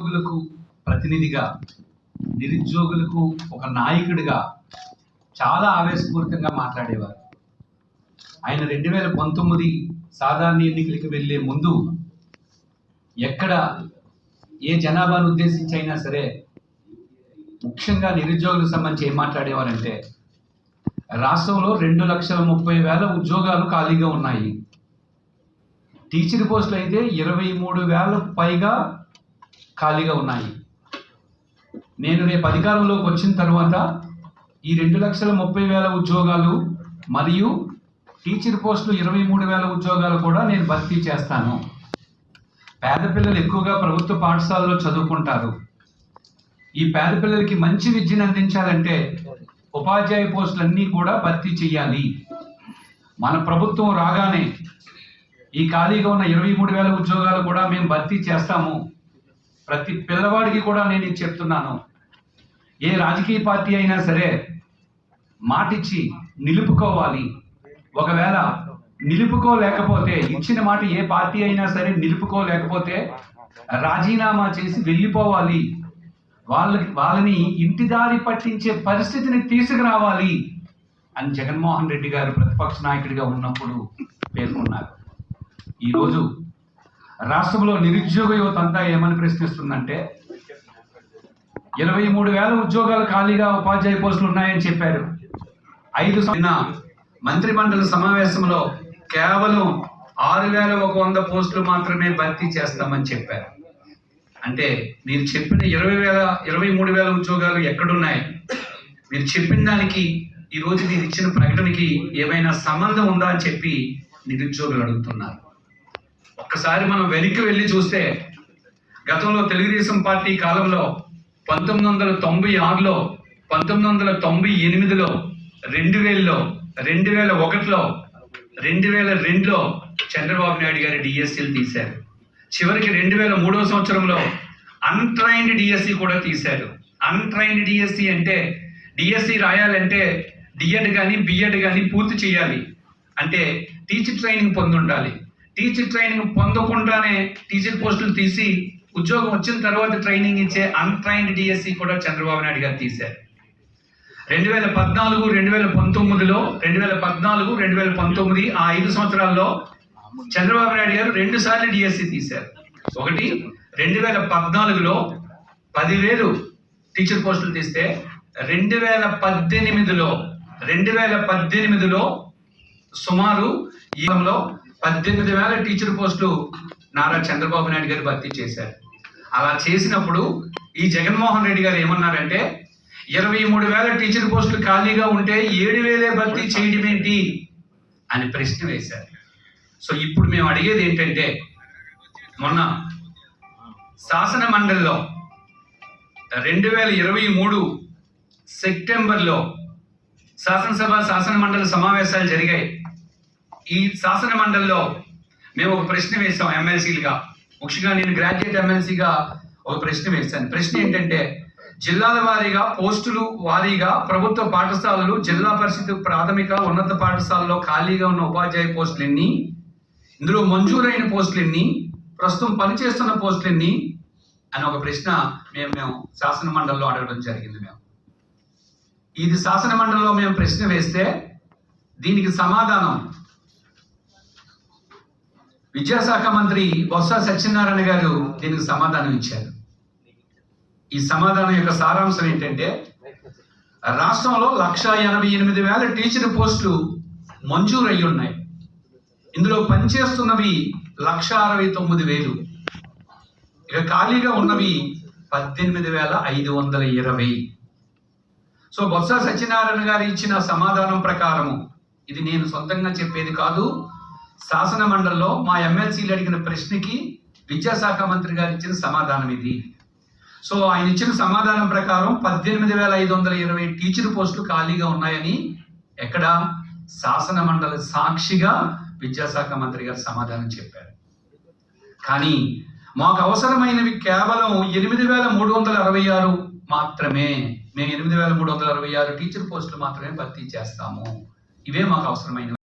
నిరుద్యోగులకు ప్రతినిధిగా నిరుద్యోగులకు ఒక నాయకుడిగా చాలా ఆవేశపూరితంగా మాట్లాడేవారు. ఆయన రెండు వేల పంతొమ్మిది సాధారణ ఎన్నికలకు వెళ్ళే ముందు ఎక్కడ ఏ జనాభాను ఉద్దేశించి అయినా సరే ముఖ్యంగా నిరుద్యోగులకు సంబంధించి ఏం మాట్లాడేవారంటే రాష్ట్రంలో రెండు లక్షల ముప్పై వేల ఉద్యోగాలు ఖాళీగా ఉన్నాయి. టీచర్ పోస్టులు అయితే ఇరవై మూడు వేల పైగా ఖాళీగా ఉన్నాయి. నేను రేపు అధికారంలోకి వచ్చిన తర్వాత ఈ రెండు లక్షల ముప్పై వేల ఉద్యోగాలు మరియు టీచర్ పోస్టులు ఇరవై మూడు వేల ఉద్యోగాలు కూడా నేను భర్తీ చేస్తాను. పేద పిల్లలు ఎక్కువగా ప్రభుత్వ పాఠశాలలో చదువుకుంటారు. ఈ పేద పిల్లలకి మంచి విద్యను అందించాలంటే ఉపాధ్యాయ పోస్టులన్నీ కూడా భర్తీ చేయాలి. మన ప్రభుత్వం రాగానే ఈ ఖాళీగా ఉన్న ఇరవై మూడు వేల ఉద్యోగాలు కూడా మేము భర్తీ చేస్తాము. ప్రతి పిల్లవాడికి కూడా నేను ఇది చెప్తున్నాను. ఏ రాజకీయ పార్టీ అయినా సరే మాటిచ్చి నిలుపుకోవాలి. ఒకవేళ నిలుపుకోలేకపోతే ఇచ్చిన మాట ఏ పార్టీ అయినా సరే నిలుపుకోలేకపోతే రాజీనామా చేసి వెళ్ళిపోవాలి. వాళ్ళకి వాళ్ళని ఇంటి దారి పట్టించే పరిస్థితిని తీసుకురావాలి అని జగన్మోహన్ రెడ్డి గారు ప్రతిపక్ష నాయకుడిగా ఉన్నప్పుడు పేర్కొన్నారు. ఈరోజు రాష్ట్రంలో నిరుద్యోగ యువత అంతా ఏమని ప్రశ్నిస్తుందంటే ఇరవై మూడు వేల ఉద్యోగాలు ఖాళీగా ఉపాధ్యాయ పోస్టులు ఉన్నాయని చెప్పారు. ఐదు మంత్రి మండలి సమావేశంలో కేవలం ఆరు వేల ఒక వంద పోస్టులు మాత్రమే భర్తీ చేస్తామని చెప్పారు. అంటే మీరు చెప్పిన ఇరవై వేల ఇరవై మూడు వేల ఉద్యోగాలు ఎక్కడున్నాయి? మీరు చెప్పిన దానికి ఈ రోజు మీరు ఇచ్చిన ప్రకటనకి ఏమైనా సంబంధం ఉందా అని చెప్పి నిరుద్యోగులు అడుగుతున్నారు. ఒక్కసారి మనం వెనక్కి వెళ్ళి చూస్తే గతంలో తెలుగుదేశం పార్టీ కాలంలో పంతొమ్మిది వందల తొంభై ఆరులో పంతొమ్మిది వందల తొంభై ఎనిమిదిలో రెండు వేలలో రెండు వేల ఒకటిలో రెండు వేల రెండులో చంద్రబాబు నాయుడు గారి డిఎస్సీలు తీశారు. చివరికి రెండు వేల మూడో సంవత్సరంలో అన్ట్రైన్డ్ డిఎస్సి కూడా తీశారు. అన్ట్రైన్డ్ డిఎస్సి అంటే డిఎస్సి రాయాలంటే డిఎడ్ కానీ బిఎడ్ కానీ పూర్తి చేయాలి. అంటే టీచర్ ట్రైనింగ్ పొంది ఉండాలి టీచర్ ట్రైనింగ్ పొందకుండానే టీచర్ పోస్టులు తీసి ఉద్యోగం వచ్చిన తర్వాత ట్రైనింగ్ ఇచ్చే అన్ట్రైన్డ్ డిఎస్సి కూడా చంద్రబాబు నాయుడు గారు తీశారు. రెండు వేల పద్నాలుగు రెండు వేల పంతొమ్మిదిలో రెండు వేల పద్నాలుగు రెండు వేల పంతొమ్మిది ఆ ఐదు సంవత్సరాల్లో చంద్రబాబు నాయుడు గారు రెండు సార్లు డిఎస్సి తీశారు. ఒకటి రెండు వేల పద్నాలుగులో పదివేలు టీచర్ పోస్టులు తీస్తే రెండు వేల పద్దెనిమిదిలో రెండు వేల పద్దెనిమిదిలో సుమారు ఈ పద్దెనిమిది వేల టీచర్ పోస్టులు నారా చంద్రబాబు నాయుడు గారు భర్తీ చేశారు. అలా చేసినప్పుడు ఈ జగన్మోహన్ రెడ్డి గారు ఏమన్నారంటే ఇరవై మూడు వేల టీచర్ పోస్టులు ఖాళీగా ఉంటే ఏడు వేలే భర్తీ చేయడం ఏంటి? అని ప్రశ్న వేశారు. సో ఇప్పుడు మేము అడిగేది ఏంటంటే మొన్న శాసన మండలిలో రెండు వేల ఇరవై మూడు సెప్టెంబర్లో శాసనసభ శాసన మండలి సమావేశాలు జరిగాయి. ఈ శాసన మండలిలో మేము ఒక ప్రశ్న వేసాం ఎమ్మెల్సీలుగా. ముఖ్యంగా నేను గ్రాడ్యుయేట్ ఎమ్మెల్సీగా ఒక ప్రశ్న వేశాను. ప్రశ్న ఏంటంటే జిల్లాల వారీగా పోస్టులు వారీగా ప్రభుత్వ పాఠశాలలు జిల్లా పరిషత్ ప్రాథమిక ఉన్నత పాఠశాలలో ఖాళీగా ఉన్న ఉపాధ్యాయ పోస్టులు ఎన్ని? ఇందులో మంజూరైన పోస్టులు ఎన్ని? ప్రస్తుతం పనిచేస్తున్న పోస్టులు ఎన్ని? అని ఒక ప్రశ్న మేము మేము శాసన మండలిలో అడగడం జరిగింది మేము. ఇది శాసన మండలిలో మేము ప్రశ్న వేస్తే దీనికి సమాధానం విద్యాశాఖ మంత్రి బొత్స సత్యనారాయణ గారు దీనికి సమాధానం ఇచ్చారు. ఈ సమాధానం యొక్క సారాంశం ఏంటంటే రాష్ట్రంలో లక్ష ఎనభై ఎనిమిది వేల టీచర్ పోస్టులు మంజూరు అయి ఉన్నాయి. ఇందులో పనిచేస్తున్నవి లక్ష అరవై తొమ్మిది వేలు. ఇక ఖాళీగా ఉన్నవి పద్దెనిమిది వేల ఐదు వందల ఇరవై. సో బొత్స సత్యనారాయణ గారు ఇచ్చిన సమాధానం ప్రకారము ఇది నేను సొంతంగా చెప్పేది కాదు. శాసన మండలిలో మా ఎమ్మెల్సీలు అడిగిన ప్రశ్నకి విద్యాశాఖ మంత్రి గారు ఇచ్చిన సమాధానం ఇది. సో ఆయన ఇచ్చిన సమాధానం ప్రకారం పద్దెనిమిది వేల ఐదు వందల ఇరవై టీచర్ పోస్టులు ఖాళీగా ఉన్నాయని ఎక్కడ శాసన మండలి సాక్షిగా విద్యాశాఖ మంత్రి గారు సమాధానం చెప్పారు. కానీ మాకు అవసరమైనవి కేవలం ఎనిమిది వేల మూడు వందల అరవై ఆరు మాత్రమే. మేము ఎనిమిది వేల మూడు వందల అరవై ఆరు టీచర్ పోస్టులు మాత్రమే భర్తీ చేస్తాము. ఇవే మాకు అవసరమైనవి.